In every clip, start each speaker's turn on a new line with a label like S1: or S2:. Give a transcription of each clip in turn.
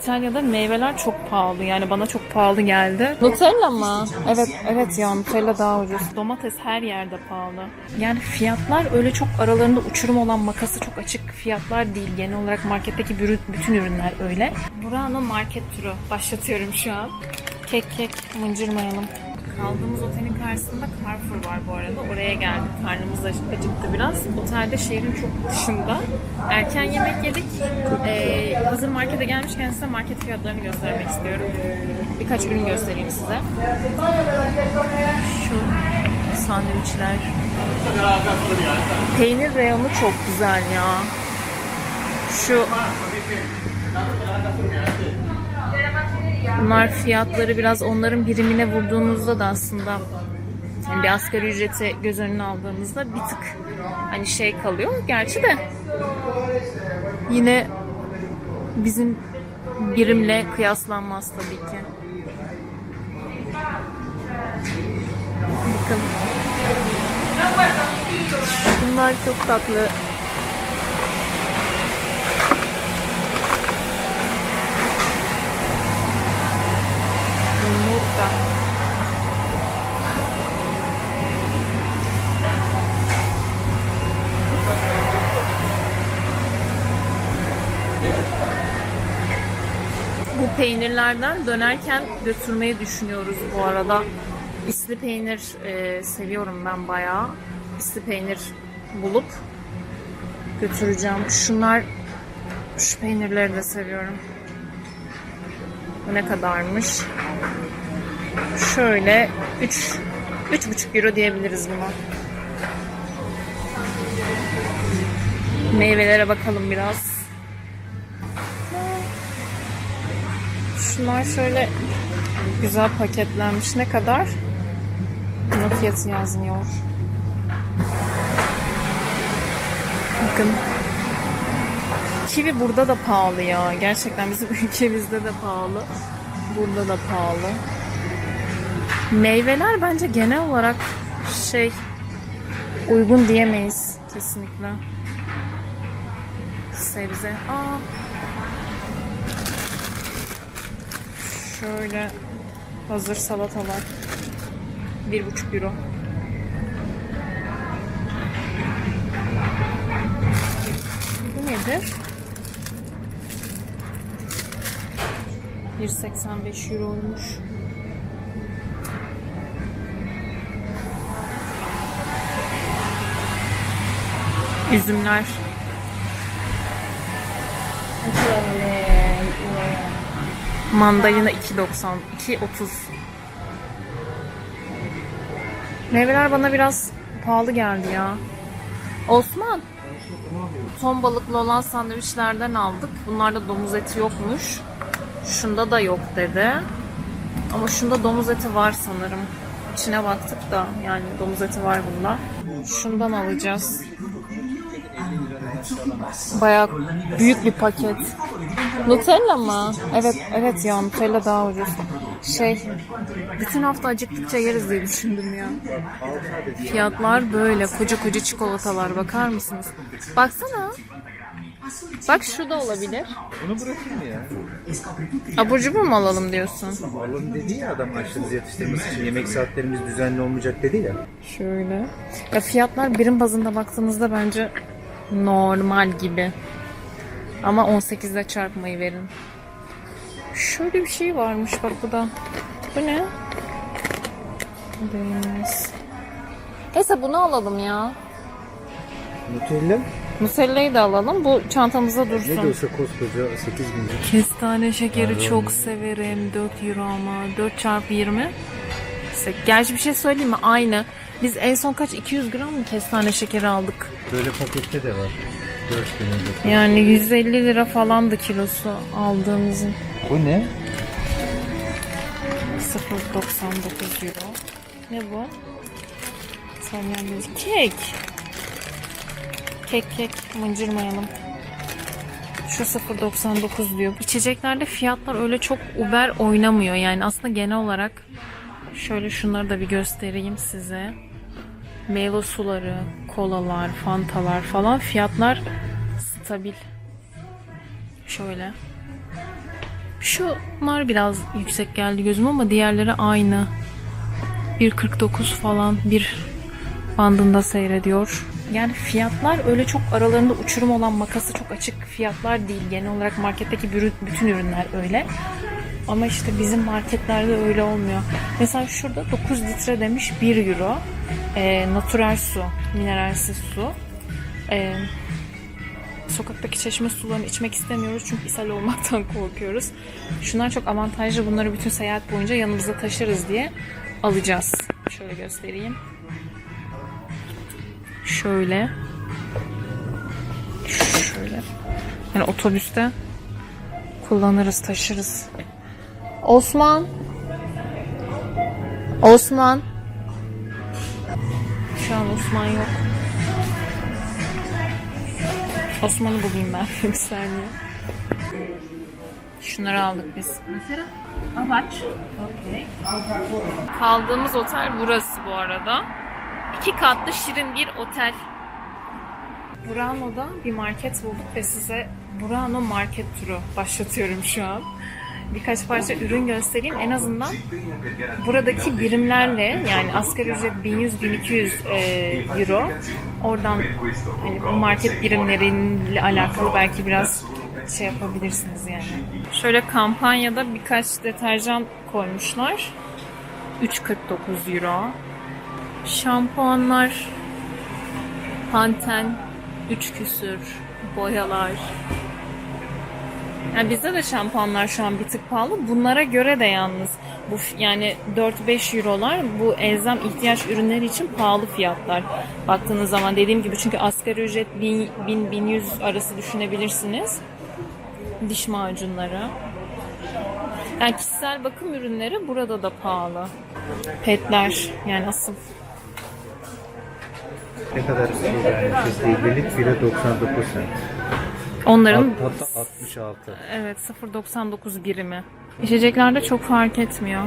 S1: İtalya'da meyveler çok pahalı. Yani bana çok pahalı geldi. Nutella mı? Evet, evet ya Nutella daha ucuz. Domates her yerde pahalı. Yani fiyatlar öyle çok aralarında uçurum olan makası çok açık fiyatlar değil. Genel olarak marketteki bütün ürünler öyle. Buranın market turu. Başlatıyorum şu an. Kek kek mıncırmayalım. Kaldığımız otelin karşısında Carrefour var bu arada. Oraya geldik. Karnımız acı- acıktı biraz. Otelde şehrin çok dışında. Erken yemek yedik. Ee, hazır markete gelmişken size market fiyatlarını göstermek istiyorum. Birkaç ürün göstereyim size. Şu sandviçler. Peynir reyonu çok güzel ya. Şu Bunlar fiyatları biraz onların birimine vurduğunuzda da aslında yani bir asgari ücreti göz önüne aldığımızda bir tık hani şey kalıyor. Gerçi de yine bizim birimle kıyaslanmaz tabii ki. Bakın. Bunlar çok tatlı. Yumurta. Bu peynirlerden dönerken götürmeyi düşünüyoruz bu arada. İsli peynir e, seviyorum ben bayağı. İsli peynir bulup götüreceğim. Şunlar şu peynirleri de seviyorum. Bu ne kadarmış? Şöyle 3 3,5 euro diyebiliriz buna. Meyvelere bakalım biraz. Şunlar şöyle güzel paketlenmiş. Ne kadar? Buna fiyatı yazmıyor. Bakın. Kivi burada da pahalı ya. Gerçekten bizim ülkemizde de pahalı. Burada da pahalı. Meyveler bence genel olarak şey uygun diyemeyiz kesinlikle. Sebze. Aa. Şöyle hazır salatalar. Bir buçuk euro. Bu nedir? 1.85 euroymuş. Üzümler. Mandalina 2.90, 2.30. Meyveler bana biraz pahalı geldi ya. Osman. Ton balıklı olan sandviçlerden aldık. Bunlarda domuz eti yokmuş. Şunda da yok dedi. Ama şunda domuz eti var sanırım. İçine baktık da yani domuz eti var bunda. Şundan alacağız. Bayağı büyük bir paket. Nutella mı? Evet, evet ya Nutella daha ucuz. Şey, bütün hafta acıktıkça yeriz diye düşündüm ya. Fiyatlar böyle. Koca koca çikolatalar bakar mısınız? Baksana. Bak şu da olabilir.
S2: Bunu bırakayım ya.
S1: Abur cubur mu alalım diyorsun?
S2: Oğlum dedi ya adam açlığımızı yatıştırması için yemek saatlerimiz düzenli olmayacak dedi ya.
S1: Şöyle. Ya fiyatlar birim bazında baktığınızda bence normal gibi. Ama 18'de çarpmayı verin. Şöyle bir şey varmış bak bu da. Bu ne? Değmez. Neyse bunu alalım ya.
S2: Nutella
S1: Nutella'yı da alalım. Bu çantamızda
S2: ne
S1: dursun.
S2: diyorsa koskoca 8 bin.
S1: Kestane şekeri çok severim. 4 euro ama. 4 çarpı 20. Gerçi bir şey söyleyeyim mi? Aynı. Biz en son kaç? 200 gram mı kestane şekeri aldık?
S2: Böyle pakette de var. 4 bin önce.
S1: Yani 150 lira falandı kilosu aldığımızın.
S2: Bu ne?
S1: 0.99 euro. Ne bu? İtalyan kek. Kek kek mıncırmayalım. Şu 0.99 diyor. İçeceklerde fiyatlar öyle çok uber oynamıyor. Yani aslında genel olarak şöyle şunları da bir göstereyim size. Meyve suları, kolalar, fantalar falan fiyatlar stabil. Şöyle. Şunlar biraz yüksek geldi gözüm ama diğerleri aynı. 1.49 falan bir bandında seyrediyor. Yani fiyatlar öyle çok aralarında uçurum olan makası çok açık fiyatlar değil. Genel olarak marketteki bütün ürünler öyle. Ama işte bizim marketlerde öyle olmuyor. Mesela şurada 9 litre demiş 1 euro. Ee, natural su, mineralsiz su. Ee, sokaktaki çeşme sularını içmek istemiyoruz çünkü ishal olmaktan korkuyoruz. Şunlar çok avantajlı. Bunları bütün seyahat boyunca yanımızda taşırız diye alacağız. Şöyle göstereyim. Şöyle. Şöyle. Yani otobüste kullanırız, taşırız. Osman. Osman. Şu an Osman yok. Osman'ı bulayım ben bir saniye. Şunları aldık biz. Amaç. Kaldığımız otel burası bu arada. İki katlı şirin bir otel. Burano'da bir market bulduk ve size Burano market turu başlatıyorum şu an. Birkaç parça ürün göstereyim. En azından buradaki birimlerle yani asgari ücret 1100-1200 e, euro. Oradan hani bu market birimleriyle alakalı belki biraz şey yapabilirsiniz yani. Şöyle kampanyada birkaç deterjan koymuşlar. 3.49 euro. Şampuanlar Panten 3 küsür boyalar. Yani bizde de şampuanlar şu an bir tık pahalı. Bunlara göre de yalnız bu yani 4-5 eurolar bu elzem ihtiyaç ürünleri için pahalı fiyatlar. Baktığınız zaman dediğim gibi çünkü asgari ücret 1000-1100 arası düşünebilirsiniz. Diş macunları. Yani kişisel bakım ürünleri burada da pahalı. Petler yani asıl
S2: Ne kadar yani %50'lik bile 99 cent.
S1: Onların
S2: Hatta 66.
S1: Evet 0.99 birimi. İçeceklerde çok fark etmiyor.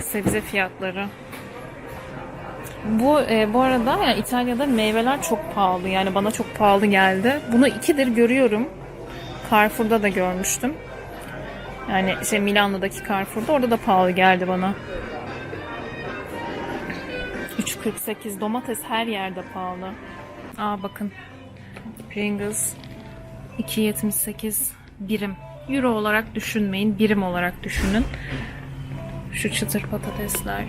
S1: Sebze fiyatları. Bu e, bu arada yani İtalya'da meyveler çok pahalı. Yani bana çok pahalı geldi. Bunu ikidir görüyorum. Carrefour'da da görmüştüm. Yani şey Milano'daki Carrefour'da orada da pahalı geldi bana. 3.48 domates her yerde pahalı. Aa bakın. Pringles 2.78 birim. Euro olarak düşünmeyin, birim olarak düşünün. Şu çıtır patatesler.